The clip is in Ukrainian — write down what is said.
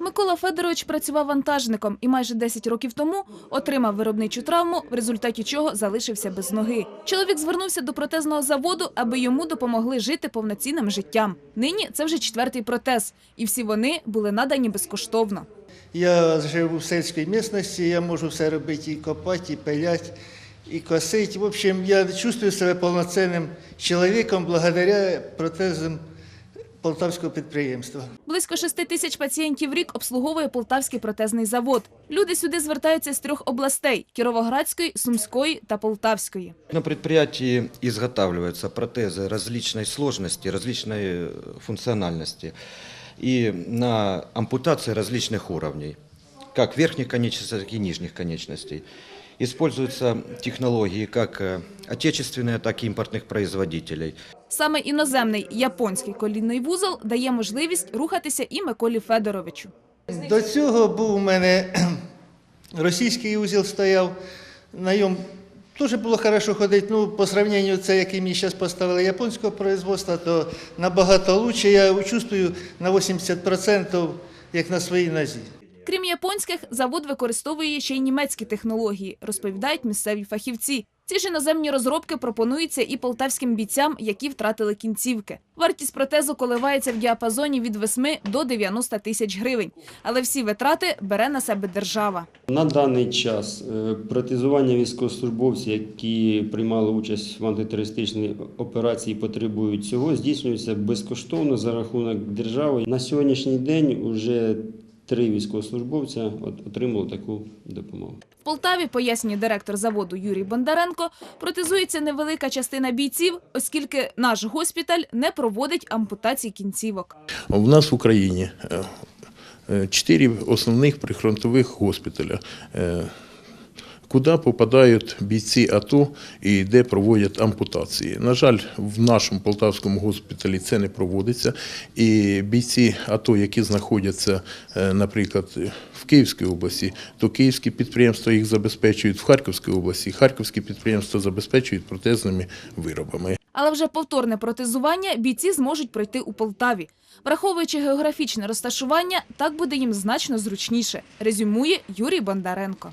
Микола Федорович працював вантажником і майже 10 років тому отримав виробничу травму, в результаті чого залишився без ноги. Чоловік звернувся до протезного заводу, аби йому допомогли жити повноцінним життям. Нині це вже четвертий протез, і всі вони були надані безкоштовно. Я живу в сільській місцевості, я можу все робити і копати, і пилять, і косити. В общем, я чувствую себе повноцінним чоловіком благодаря протезам полтавського підприємства. Близько 6 тисяч пацієнтів в рік обслуговує Полтавський протезний завод. Люди сюди звертаються з трьох областей – Кіровоградської, Сумської та Полтавської. На предприятии изготавливаются протезы различной сложности, различной э, функциональности и на ампутации различных уровней, как верхних конечностей, так и нижних конечностей. Используются технологии как э, отечественные, так и импортных производителей. Саме іноземний японський колінний вузол дає можливість рухатися і Миколі Федоровичу. До цього був у мене російський узіл стояв, на ньому теж було хорошо ходити. Ну, по сравненню це, який мені зараз поставили японського производства, то набагато краще. Я чувствую на 80% як на своїй нозі. Крім японських, завод використовує ще й німецькі технології, розповідають місцеві фахівці. Ці ж іноземні розробки пропонуються і полтавським бійцям, які втратили кінцівки. Вартість протезу коливається в діапазоні від 8 до 90 тисяч гривень. Але всі витрати бере на себе держава. На даний час е, протезування військовослужбовців, які приймали участь в антитерористичній операції, потребують цього, здійснюється безкоштовно за рахунок держави. На сьогоднішній день вже три військовослужбовця от- отримали таку допомогу. В Полтаві, пояснює директор заводу Юрій Бондаренко, протезується невелика частина бійців, оскільки наш госпіталь не проводить ампутації кінцівок. В нас в Україні е, е, чотири основних прифронтових госпіталя, е, куди попадають бійці АТО і де проводять ампутації. На жаль, в нашому полтавському госпіталі це не проводиться. І бійці АТО, які знаходяться, е, наприклад, в Київській області, то київські підприємства їх забезпечують в Харківській області, харківські підприємства забезпечують протезними виробами. Але вже повторне протезування бійці зможуть пройти у Полтаві. Враховуючи географічне розташування, так буде їм значно зручніше, резюмує Юрій Бондаренко.